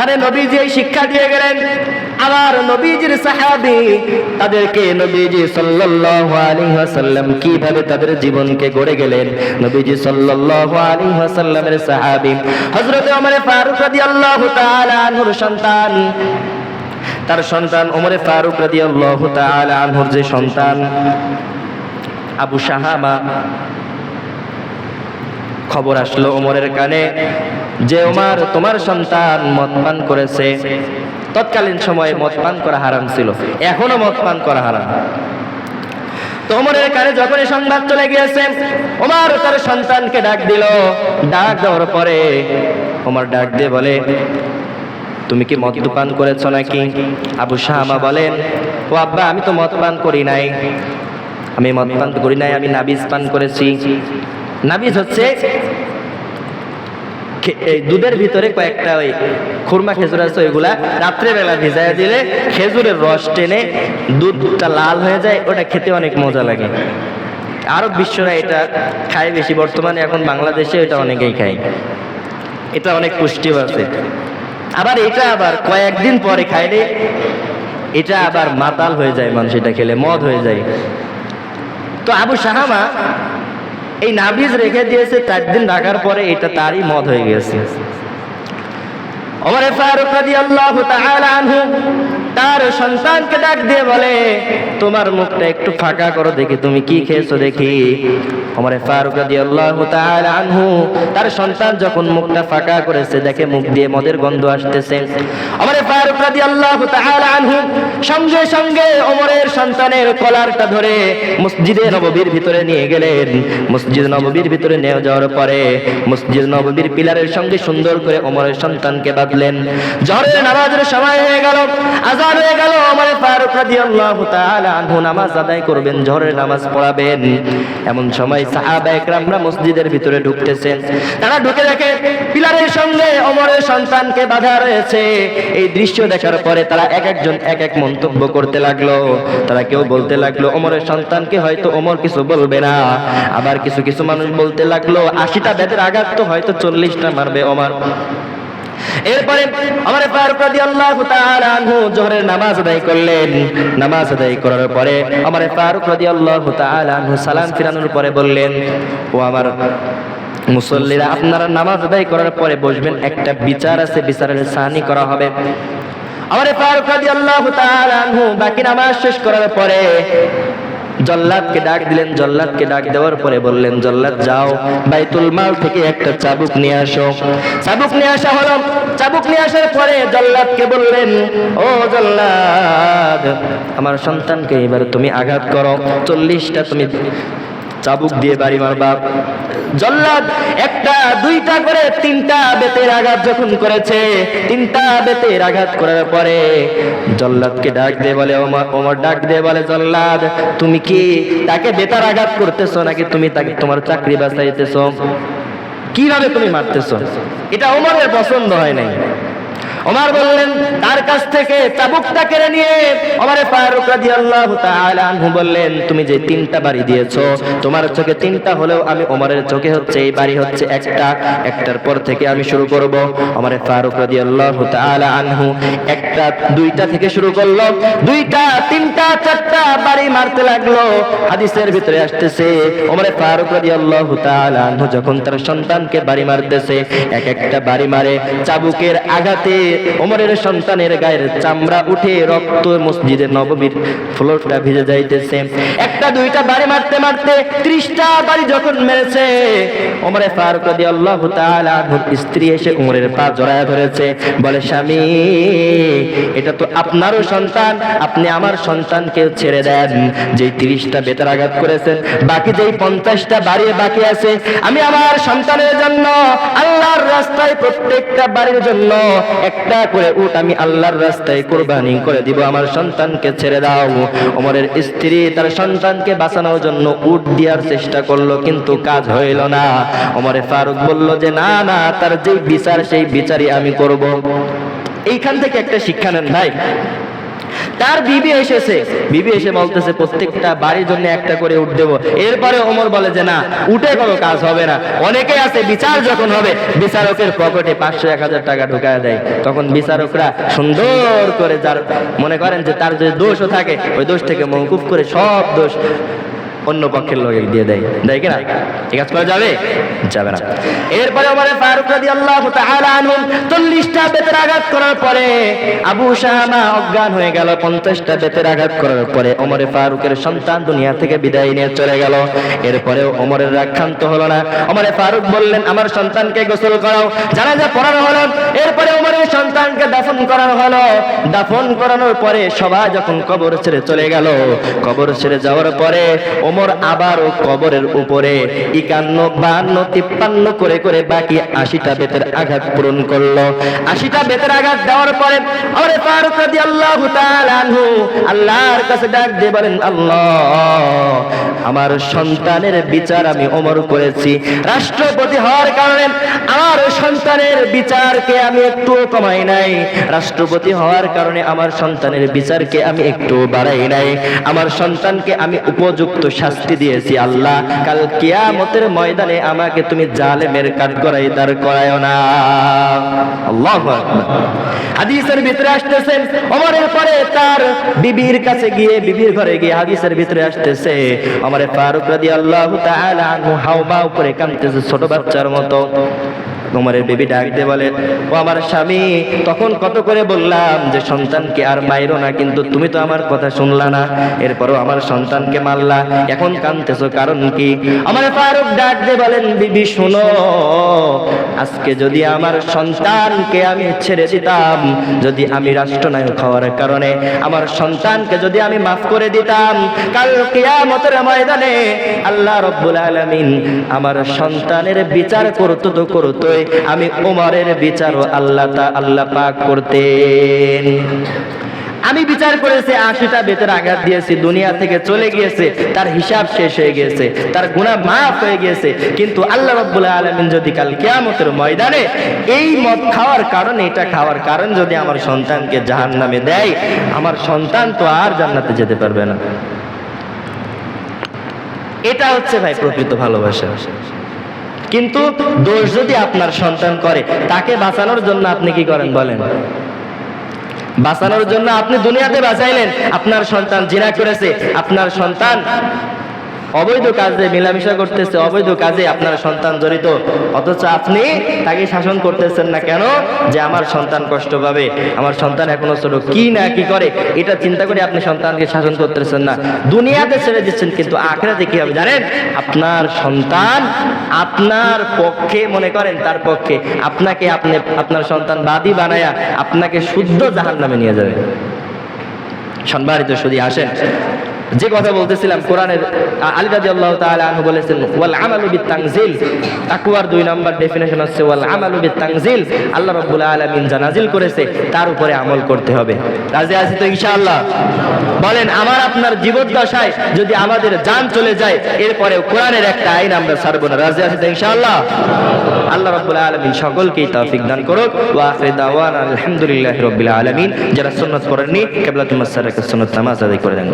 আরে নবীজি এই শিক্ষা দিয়ে গেলেন। আবার নবীজির সাহাবী তাদেরকে নবীজি সাল্লাল্লাহু আলাইহি ওয়াসাল্লাম কীভাবে তাদের জীবনকে গড়ে গেলেন? নবীজি সাল্লাল্লাহু আলাইহি ওয়াসাল্লামের সাহাবী হযরত ওমর ফারুক রাদিয়াল্লাহু তাআলা আনহুর সন্তান। তার সন্তান ওমরে ফারুক রাদিয়াল্লাহু তাআলা আনহুর যে সন্তান, আবু শাহামা খবর আসলো ওমরের কানে যে, ওমর, তোমার সন্তান মদ পান করেছে। তৎকালীন সময়ে মদ পান করা হারাম ছিল। এখনও মদ পান করা হারাম। তো ওমরের কানে যখন সংবাদ চলে গিয়েছে, ওমর তার সন্তানকে ডাক দিল। ডাক দেওয়ার পরে ওমর ডাক দিয়ে বলে, তুমি কি মদ পান করেছ নাকি? আবু শাহামা বলেন, ও আব্বা, আমি তো মদ পান করি নাই। আমি মদ পান করি নাই, আমি নাবিজ পান করেছি। নাবিজ হচ্ছে দুধের ভিতরে কয়েকটা ওই খুরমা খেজুর আছে, ওইগুলা রাত্রেবেলা ভিজায় দিলে খেজুরের রস টেনে দুধটা লাল হয়ে যায়, ওটা খেতে অনেক মজা লাগে। আরব বিশ্বরা এটা খায় বেশি, বর্তমানে এখন বাংলাদেশে এটা অনেকেই খায়। এটা অনেক পুষ্টিও আছে। আবার এটা আবার কয়েকদিন পরে খাইলে এটা আবার মাতাল হয়ে যায় মানুষ, এটা খেলে মদ হয়ে যায়। তো আবু সাহামা এই নাবিজ রেখে দিয়েছে চার দিন রাখার পরে এটা তারই মত হয়ে গেছে। ওমরে ফারুক রাদিয়াল্লাহু তাআলা আনহু, তার সন্তানকে ডাক দিয়ে বলে, তোমার মুখটা একটু ফাঁকা করো দেখি, তুমি কি খেয়েছো দেখি? ওমরে ফারুক রাদিয়াল্লাহু তাআলা আনহু, তার সন্তান যখন মুখটা ফাঁকা করেছে, দেখে মুখ দিয়ে মদের গন্ধ আসতেছে। ওমরে ফারুক রাদিয়াল্লাহু তাআলা আনহু, সঙ্গে সঙ্গে ওমরের সন্তানের কলারটা ধরে মসজিদে নববীর ভিতরে নিয়ে গেলেন। মসজিদ নববীর ভিতরে নিয়ে যাওয়ার পরে মসজিদ নববীর পিলারের সঙ্গে সুন্দর করে ওমরের সন্তানকে বাঁধলেন জহরের নামাজের সময় হয়ে গেল, আজান হয়ে গেল। ওমর ফারুক রাদিয়াল্লাহু তাআলা আনহু নামাজ আদায় করবেন জহরের নামাজ পড়াবেন। এমন সময় সাহাবা একরামরা মসজিদের ভিতরে ঢুকতেছেন। তারা ঢুকে দেখে পিলারের সঙ্গে ওমরের সন্তানকে বাধা রয়েছে। এই দৃশ্য দেখার পরে তারা এক একজন এক এক মন্তব্য করতে লাগল। তারা কেউ বলতে লাগল, ওমরের সন্তানকে হয়তো ওমর কিছু বলবে না। আবার কিছু কিছু মানুষ বলতে লাগল, আশিটা বেদের আঘাত তো হয়তো চল্লিশটা মারবে ওমর। এরপরে আমার ফারুক রাদিয়াল্লাহু তাআলা আনহু জোহরের নামাজ আদায় করলেন। নামাজ আদায় করার পরে আমার ফারুক রাদিয়াল্লাহু তাআলা আনহু সালাম ফিরানোর পরে বললেন, ও আমার মুসল্লিরা, আপনারা নামাজ আদায় করার পরে বসবেন, একটা বিচার আছে, বিচারের সানি করা হবে। আমার ফারুক রাদিয়াল্লাহু তাআলা আনহু বাকি নামাজ শেষ করার পরে জল্লাদকে ডাক দিলেন, জল্লাদকে ডাক দেওয়ার পরে বললেন, জল্লাদ যাও, বাইতুল মাল থেকে একটা চাবুক নিয়ে আসো। চাবুক নিয়ে আসা হলো। চাবুক নিয়ে আসার পরে জল্লাদকে বললেন, ও জল্লাদ, আমার সন্তানকে এবার তুমি আঘাত করো। চল্লিশটা তুমি চাবুক দিয়ে বাড়ি মারবা জল্লাদ একটা, দুইটা করে, তিনটা বেতের আঘাত যখন করেছে, তিনটা বেতের আঘাত করার পরে জল্লাদকে ডাক দিয়ে বলে ওমর ডাক দিয়ে বলে, জল্লাদ, তুমি কি তাকে বেতার আঘাত করতেছো নাকি তুমি তাকে তোমার চাকরি বাঁচাইতেছো? কীভাবে তুমি মারতেছো? এটা ওমরের পছন্দ হয় নাই। ওমর বললেন, তার কাছ থেকে চাবুকটা কেড়ে নিয়ে। ওমরে ফারুক রাদিয়াল্লাহু তাআলা আনহু বললেন, তুমি যে তিনটা বাড়ি দিয়েছ, তোমার চোখে তিনটা হলেও আমি ওমরের চোখে হচ্ছে, এই বাড়ি হচ্ছে একটা। একটার পর থেকে আমি শুরু করব। ওমরে ফারুক রাদিয়াল্লাহু তাআলা আনহু একটা, দুইটা থেকে শুরু করল। দুইটা, তিনটা, চারটা বাড়ি মারতে লাগল। হাদিসের ভিতরে আসতেছে, ওমরে ফারুক রাদিয়াল্লাহু তাআলা আনহু যখন তার সন্তানকে বাড়ি মারতেছে, এক একটা বাড়ি মারে, চাবুকের আঘাতে ওমরের সন্তানের গায়ের চামড়া উঠে রক্ত মসজিদের নববীর ফ্লোরটা ভিজে যাইতেছে। একটা, দুইটা, বাড়ি মারতে মারতে ত্রিশটা বাড়ি যখন মেরেছে, ওমরে ফারুক তাআলা আনহুর স্ত্রী এসে ওমরের পা জড়ায় ধরেছে, বলে, স্বামী, এটা তো আপনারও সন্তান, আপনি আমার সন্তানকে ছেড়ে দেন। যেই তিরিশটা বেতার আঘাত করেছেন, বাকি যেই পঞ্চাশটা বাড়ি বাকি আছে, আমি আমার সন্তানের জন্য, আল্লাহর রাস্তায় প্রত্যেকটা বাড়ির জন্য একটা করে উট আমি আল্লাহর রাস্তায় কোরবানি করে দিব, আমার সন্তানকে ছেড়ে দাও। ওমরের স্ত্রী তার সন্তানকে বাঁচানোর জন্য উট দেওয়ার চেষ্টা করল, কিন্তু কাজ হইল না। ওমরে ফারুক বলল যে, না না, তার যে বিচার, সেই বিচারই আমি করব। এইখান থেকে একটা শিক্ষা নেন ভাই। তার বিবি এসেছে। বিবি এসে বলতেছে, প্রত্যেকটা বাড়ির জন্য একটা করে উঠ দেবো। এরপরে অমর বলে যে, না উঠে কোনো কাজ হবে না। অনেকে আছে, বিচার যখন হবে, বিচারকের পকেটে পাঁচশো, এক হাজার টাকা ঢুকায় দেয়। তখন বিচারকরা সুন্দর করে যার, মনে করেন যে তার যে দোষও থাকে, ওই দোষ থেকে মৌকুফ করে সব দোষ অন্য পক্ষের লোকে দিয়ে দেয়। দেয় কিনা? ঠিক আছে করা যাবে? যাবে না। এরপরে ওমর ফারুক রাদিয়াল্লাহু তাআলা আনহু 40টা বেতের আঘাত করার পরে আবু শামা অজ্ঞান হয়ে গেল। 50টা বেতের আঘাত করার পরে ওমর ফারুকের সন্তান দুনিয়া থেকে বিদায় নিয়ে চলে গেল। এরপরে ওমরের রাক্ষান্ত হলো না। ওমর ফারুক বললেন, আমার সন্তানকে গোসল করাও। জানাজা পড়ানো হলো। এরপরে ওমরের সন্তানকে দাফন করানো হলো। দাফন করানোর পরে সবাই যখন কবর ছেড়ে চলে গেল, কবর ছেড়ে যাওয়ার পরে ওমর আবারও কবরের উপরে। একান্ন, বান্ন, তিপ্পান্ন করে করে বাকি আশিটা বেতের আঘাত পূরণ করল। আশিটা বেতের আঘাত দেওয়ার পরে ওমর ফারুক তাআলা আনহু আল্লাহর কাছে ডাক দিয়ে বলেন, আল্লাহ, আমার সন্তানের বিচার আমি ওমর করেছি। রাষ্ট্রপতি হওয়ার কারণে আমার সন্তানের বিচারকে আমি একটু কমাই নাই। রাষ্ট্রপতি হওয়ার কারণে আমার সন্তানের বিচারকে আমি একটু বাড়াই নাই। আমার সন্তানকে আমি উপযুক্ত শাস্তি দিয়েছি আল্লাহ। কাল কিয়ামতের ময়দানে আমাকে তুমি জালেমের কাঠ করাই দাঁড় করায় না। আল্লাহ হাদিসের ভিতরে আসতেছেন পরে তার বিবির কাছে গিয়ে, বিবির ঘরে গিয়ে হাদিসের ভিতরে আসতেছে ফারুক তাআলা আনহু উপরে কাঁদতেছে ছোট বাচ্চার মতো। তোমারের বেবি ডাক দিয়ে বলে, ও আমার স্বামী, তখন কত করে বললাম যে সন্তানকে আর মাইরো না, কিন্তু তুমি তো আমার কথা শুনলা না। এরপরও আমার সন্তানকে মারলা। এখন কানতেছো কারণ কি? আমার ফারুক ডাক দিয়ে বলেন বিবি শুনো আজকে যদি আমার সন্তানকে আমি ছেড়ে দিতাম যদি আমি রাষ্ট্রনায়ক হওয়ার কারণে আমার সন্তানকে যদি আমি মাফ করে দিতাম কাল কিয়ামতের ময়দানে আল্লাহ রব্বুল আলামিন আমার সন্তানের বিচার করতো তো করতোই আমি ওমরের বিচারও আল্লাহ তা আল্লাহ পাক করতেন। আমি বিচার করেছি আশিটা বেতের আঘাত দিয়েছি, দুনিয়া থেকে চলে গিয়েছে, তার হিসাব শেষ হয়ে গিয়েছে, তার গুণা মাফ হয়ে গিয়েছে, কিন্তু আল্লাহ রব্বুল আলমিন যদি কাল কেয়ামতের ময়দানে এই মদ খাওয়ার কারণে, এটা খাওয়ার কারণ যদি আমার সন্তানকে জাহান নামে দেয়, আমার সন্তান তো আর জান্নাতে যেতে পারবে না। এটা হচ্ছে ভাই প্রকৃত ভালোবাসা। কিন্তু দোষ যদি আপনার সন্তান করে, তাকে বাঁচানোর জন্য আপনি কি করেন বলেন? বাঁচানোর জন্য আপনি দুনিয়াতে বাঁচাইলেন। আপনার সন্তান জিনা করেছে। আপনার সন্তান অবৈধ কাজে মেলামেশা করতেছে, অবৈধ কাজে আপনার সন্তান জড়িত। অথচ আপনি তাকে শাসন করতেছেন না কেন? যে আমার সন্তান কষ্ট পাবে, আমার সন্তান এখনও ছোট, কি না কি করে? এটা চিন্তা করে আপনি সন্তানকে শাসন করতেছেন না। দুনিয়াতে ছেড়ে দিচ্ছেন, কিন্তু আখড়াতে কি হবে জানেন? আপনার সন্তান আপনার পক্ষে, মনে করেন তার পক্ষে, আপনাকে আপনি, আপনার সন্তান বাদী বানায়া আপনাকে শুদ্ধ জাহান নামে নিয়ে যাবে। সম্মানিত শুধু আসেন। যে কথা বলতেছিলাম, কোরআনের আলী তাআলা আনহু বলেছেন, ওয়াল আমালু বিত তানজিল তাকওয়ার দুই নম্বর ডেফিনেশন হচ্ছে, ওয়াল আমালু বিত তানজিল আল্লাহ রাব্বুল আলামিন যা নাজিল করেছে, তার উপরে আমল করতে হবে। রাজি আছি তো ইনশাআল্লাহ? বলেন, আমার আপনার জীবদ্দশায় যদি আমাদের যান চলে যায় এরপরে কোরআনের একটা আইন আমরা ছাড়বো না। রাজি আছি তো ইনশাআল্লাহ? আল্লাহ রাব্বুল আলামিন সকলকেই তৌফিক দান করুক। ওয়া আখির দাওয়ানা আলহামদুলিল্লাহি রাব্বিল আলামিন। যারা সুন্নাত পড়েননি, কিবলাতুল মাসসারাকে সুন্নাত নামাজ আদায় করে দেন।